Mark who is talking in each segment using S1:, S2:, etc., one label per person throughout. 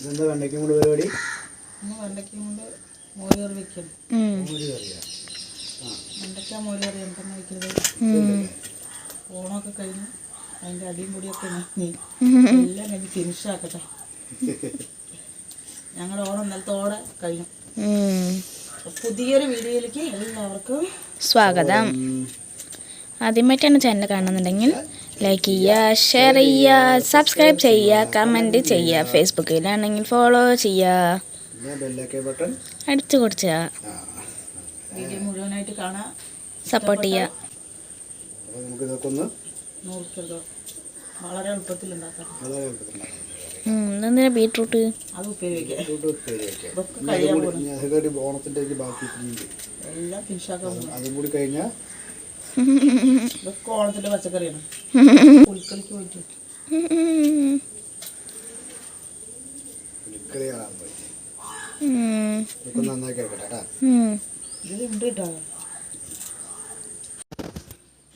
S1: ഇതെന്താ വെണ്ടയ്ക്കും കൂടെ പരിപാടി?
S2: വെണ്ടയ്ക്കും കൊണ്ട് വെക്കും. വെണ്ടയ്ക്ക വെക്കുന്നത്. ഓണമൊക്കെ കഴിഞ്ഞ് അതിന്റെ അടിയും നീ എല്ലാം കഴിഞ്ഞ് ഞങ്ങളുടെ ഓണം ഇന്നലത്തോടെ കഴിഞ്ഞു. പുതിയൊരു വീഡിയോയിലേക്ക് എല്ലാവർക്കും
S3: സ്വാഗതം. ആദ്യമായിട്ടാണ് ചാനൽ കാണുന്നുണ്ടെങ്കിൽ ലൈക്ക് ചെയ്യുക ഷെയർ ചെയ്യുക സബ്സ്ക്രൈബ് ചെയ്യുക കമന്റ് ചെയ്യുക. ഫേസ്ബുക്കിലാണെങ്കിൽ ഫോളോ ചെയ്യുക. അടിച്ചു കൊടുക്കുക
S2: വീഡിയോ മുഴുവനായിട്ട് കാണാൻ
S3: സപ്പോർട്ട് ചെയ്യുക. എന്തിനാ ബീട്രൂട്ട്
S1: ഒരു ബാക്കി അതും കൂടി കഴിഞ്ഞാൽ
S2: ഇതൊക്കെ ഓണത്തിന്റെ പച്ചക്കറിയാണ്. പുൽക്കളിക്ക് പോയിട്ട്.
S1: എടുക്കട്ടെ കേട്ടാ.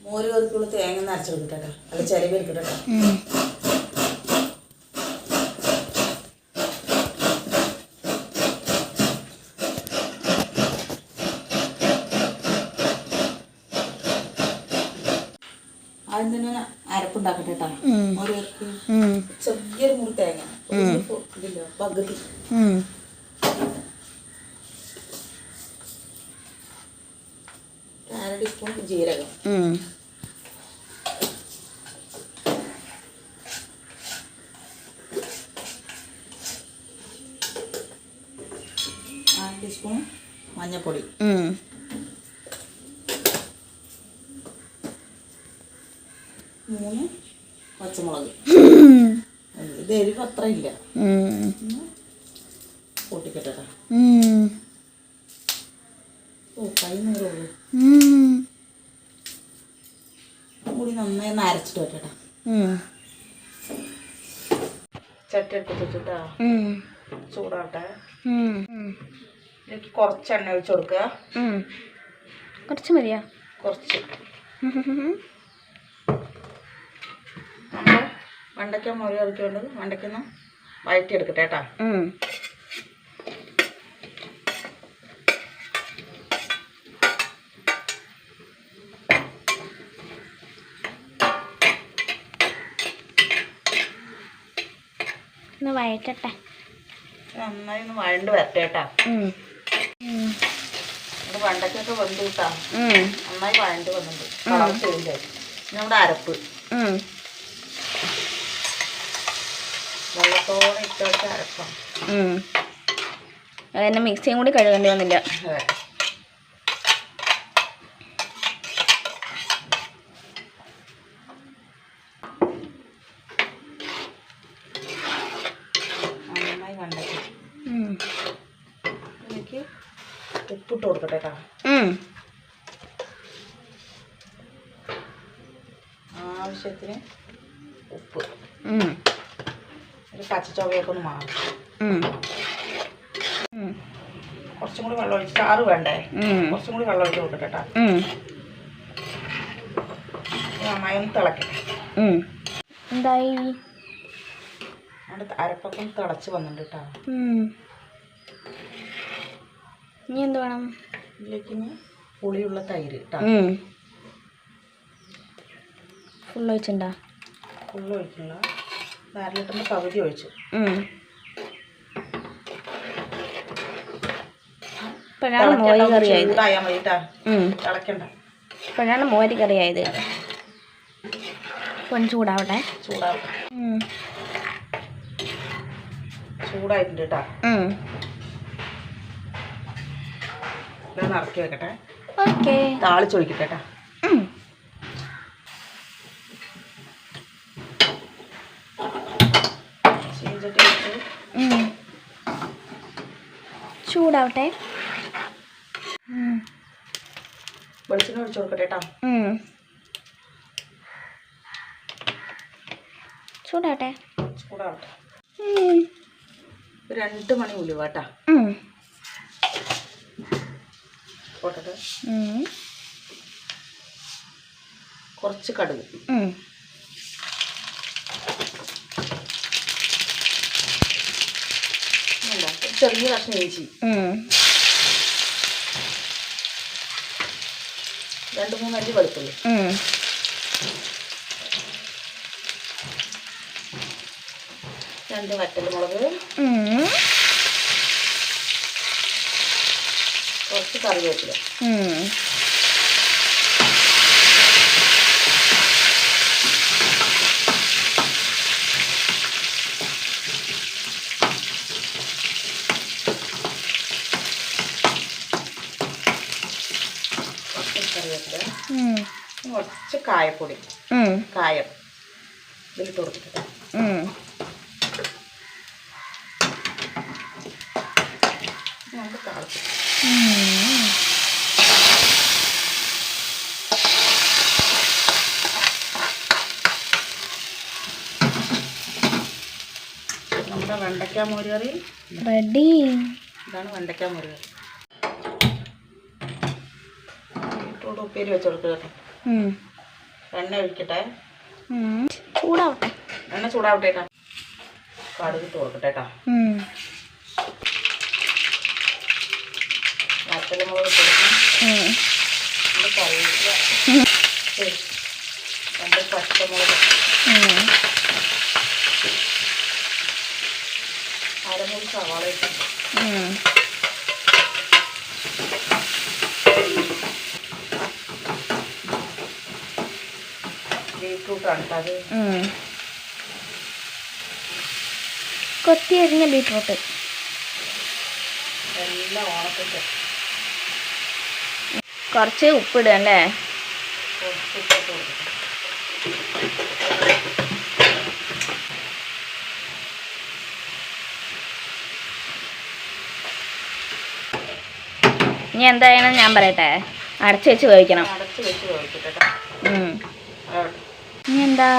S2: മോര് കറിക്കുള്ള തേങ്ങ നരച്ച് എടുക്കട്ടെ അല്ല ചിലവ് എടുക്കട്ടെ ആദ്യം തന്നെ അരപ്പുണ്ടാക്കട്ടെ കേട്ടോ
S3: ഉം.
S2: മോര് ചെറിയൊരു മുറി തേങ്ങ. ഒരു ഫു- ഇതില്ല പകുതി.
S3: ഉം.
S2: ഒരു അര ടീസ്പൂൺ ജീരകം.
S3: മഞ്ഞപ്പൊടി
S2: അര ടീസ്പൂൺ മഞ്ഞൾപ്പൊടി
S3: ഉം.
S2: മൂന്ന് പച്ചമുളക് ഇത് എരിവ് അത്ര ഇല്ല
S3: ഉം.
S2: പൊട്ടിക്കട്ടെ കേട്ടോ ഓ കൈ നേരമുള്ളൂ. കൂടി നന്നായി നരച്ചിട്ട് വെക്കട്ടെ ചട്ടി എടുത്ത് ചൂടാട്ടെ. ഇതിലേക്ക് കുറച്ച് എണ്ണ ഒഴിച്ച് കൊടുക്കുക.
S3: കുറച്ച് മതിയോ
S2: കുറച്ച് നമ്മൾ വെണ്ടയ്ക്ക മുറി ഇറക്കിക്കൊണ്ട് വെണ്ടയ്ക്കൊന്ന് വഴറ്റിയെടുക്കട്ടെ കേട്ടാ.
S3: ഒന്ന് വഴറ്റട്ടെ.
S2: നന്നായി ഒന്ന് വഴണ്ട് വരട്ടെ കേട്ടാ. വണ്ടക്കൊക്കെ. വെന്ത് കിട്ടാ. നന്നായി വഴണ്ട് വന്നിട്ടുണ്ട്. നമ്മുടെ അരപ്പ്. വെള്ളത്തോടെ.
S3: അതന്നെ മിക്സിയും കൂടി കഴുകേണ്ടി വന്നില്ല.
S2: ഉപ്പിട്ട് കൊടുക്കട്ടെ കേട്ടോ. ആവശ്യത്തിന് ഉപ്പ്. ഒരു പച്ചച്ചൊവയൊക്കെ ഒന്ന് മാറും. കുറച്ചും കൂടി വെള്ളം ഒഴിച്ച് ചാറ് വേണ്ടേ. കുറച്ചും കൂടി വെള്ളം ഒഴിച്ച് കൊടുക്കട്ടെ കേട്ടോ. നന്നായി ഒന്ന് തിളക്കട്ടെ.
S3: എന്തായി?
S2: അരപ്പൊക്കെ ഒന്ന് തിളച്ച് വന്നിട്ടുണ്ട് കേട്ടോ.
S3: ഇനി എന്ത് വേണം?
S2: ഇതിലേക്ക് ഇനി പുളിയുള്ള തൈര് കേട്ടോ.
S3: ഉം. ഫുൾ ഒഴിച്ചിണ്ടാ
S2: ഫുള്ള് ഒഴിക്കില്ല ലിറ്ററിന്റെ പകുതി ഒഴിച്ചു.
S3: ഇപ്പോഴാണ് മോര് കറിയായത്.
S2: ചൂടായാൽ മതി കേട്ടോ
S3: ഉം.
S2: തിളക്കണ്ട
S3: ഇപ്പോഴാണ് മോര് കറിയായത്. ഒന്ന് ചൂടാവട്ടെ.
S2: ചൂടാവും ചൂടായിട്ടുണ്ട് കേട്ടോ ഇറക്കി വെക്കട്ടെ.
S3: ഓക്കേ.
S2: താളിച്ചൊഴിക്കട്ടെ കേട്ടോ
S3: ചൂടാവട്ടെ.
S2: വെളിച്ചെണ്ണ ഒഴിച്ചു കൊടുക്കട്ടെ കേട്ടോ.
S3: ചൂടാവട്ടെ.
S2: ചൂടാവട്ടെ. രണ്ട് മണി
S3: ഉലുവാട്ടാ.
S2: കുറച്ച് കടുക്. ചെറിയ കഷ്ണം ഇഞ്ചി.
S3: രണ്ടു
S2: രണ്ട് മൂന്ന് അല്ലി വെളുത്തുള്ളി. രണ്ട് വറ്റൽമുളക്. കുറച്ച് കറിവേപ്പില. കറിവേപ്പില. കുറച്ച് കായപ്പൊടി. കായം ഇതിലിട്ട് കൊടുത്തിട്ട്. നമുക്ക്. നമ്മുടെ വെണ്ടയ്ക്ക മോരുകറി
S3: റെഡി
S2: ഇതാണ് വെണ്ടയ്ക്ക മോരുകറി ബീട്രൂട്ട് ഉപ്പേരി വെച്ച്
S3: കൊടുക്കട്ടെ.
S2: എണ്ണ ഒഴിക്കട്ടെ.
S3: ചൂടാവട്ടെ.
S2: എണ്ണ ചൂടാവട്ടെ കേട്ടോ. കടുക് ഇട്ട് കൊടുക്കട്ടെ കേട്ടോ.
S3: ഉം.
S2: വറ്റൽമുളക് ഇട്ട് കറിവേപ്പില ശരി. രണ്ട് പച്ചമുളക്. അരമുറി സവാള ഇട്ടുണ്ട് ബീട്രൂട്ടാണ് അത്.
S3: കൊത്തി അരിഞ്ഞ ബീട്രൂട്ട്.
S2: എല്ലാം ഓണത്തിന്റെ
S3: കുറച്ച് ഉപ്പിടുക അല്ലേ? ഇനി എന്തായാലും ഞാൻ പറയട്ടെ. അടച്ചു വെച്ച് വേവിക്കണം.
S2: അടച്ചു വെച്ച് വേവിക്കട്ടെ കേട്ടോ
S3: ഉം.
S2: അവിടെ
S3: ഇനി എന്താ?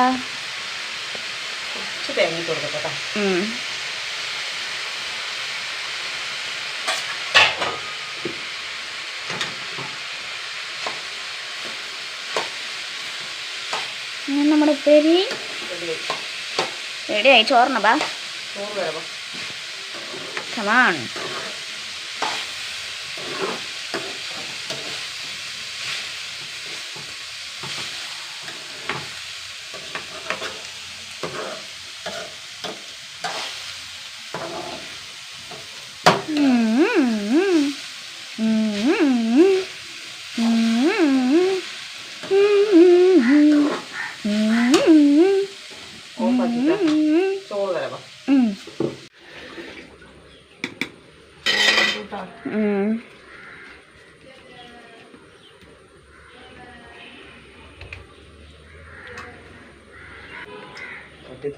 S3: നമ്മുടെ ഉപ്പേരി? റെഡിയായി ചോറിനപ്പാ കമാൺ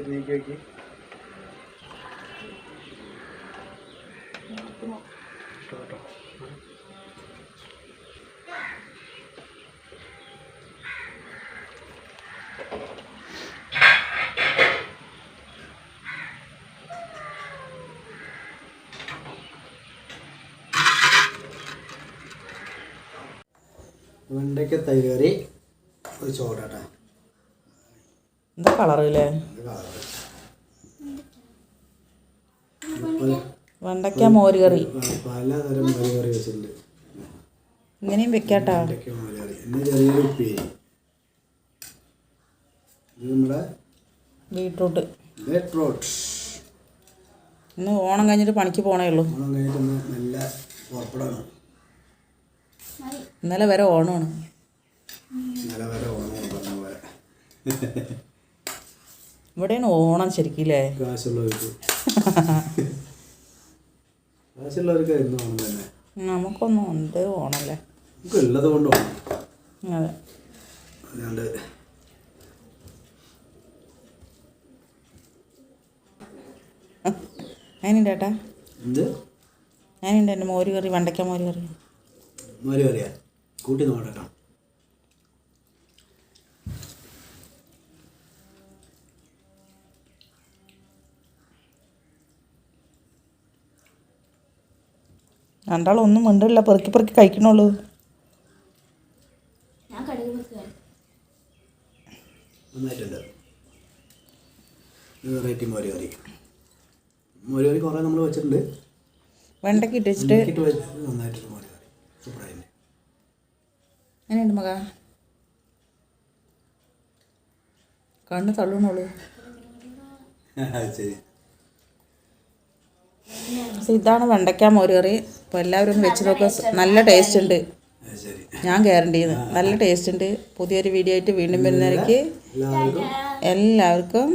S1: നീക്കി. കേട്ടോ വെണ്ടയ്ക്ക തൈര് കറി ഒരു ചോറാട്ടാ
S2: എന്താ കളറില്ലേ വെണ്ടയ്ക്ക മോര് കറി ഇങ്ങനെയും വെക്കാട്ടാ. ബീട്രൂട്ട്. ഇന്ന് ഓണം കഴിഞ്ഞിട്ട് പണിക്ക് പോണേ ഉള്ളൂ. ഇന്നലെ വരെ ഓണമാണ്.
S1: ഇന്നലെ വരെ ഓണം
S2: ഇവിടെയാണ് ഓണം ശരിക്കില്ലേ
S1: അല്ലേ
S2: നമുക്കൊന്നും ഉണ്ട് ഓണല്ലേ അതെ. അതിനുണ്ട് ഏട്ടാ.
S1: എന്ത്?
S2: ഞാനുണ്ട് എന്റെ മോര് കറി വെണ്ടയ്ക്ക മോര് കറി.
S1: മോര് കറിയാ? കൂട്ടി നോക്കട്ടോ
S2: രണ്ടാളും ഒന്നും മിണ്ടില്ല പെറുക്കി പെറുക്കി കഴിക്കണുള്ളൂ.
S1: നന്നായിട്ടുണ്ട്. വെറൈറ്റി മോര് കറി. മോര് കറി കുറേ നമ്മൾ വെച്ചിട്ടുണ്ട്.
S2: വെണ്ടയ്ക്ക് ഇട്ട് വെച്ചിട്ട്
S1: മോര് കറി.
S2: എങ്ങനെയുണ്ട് മക? കണ്ണ് തള്ളണോളൂ
S1: അത് ശരി.
S2: ഇതാണ് വെണ്ടയ്ക്ക മോര് കറി. അപ്പോൾ എല്ലാവരും വെച്ച് നോക്കുക നല്ല ടേസ്റ്റ് ഉണ്ട്. ഞാൻ ഗ്യാരണ്ടി ചെയ്ത് നല്ല ടേസ്റ്റ് ഉണ്ട്. പുതിയൊരു വീഡിയോ ആയിട്ട് വീണ്ടും വരുന്നവരേക്ക്
S1: എല്ലാവർക്കും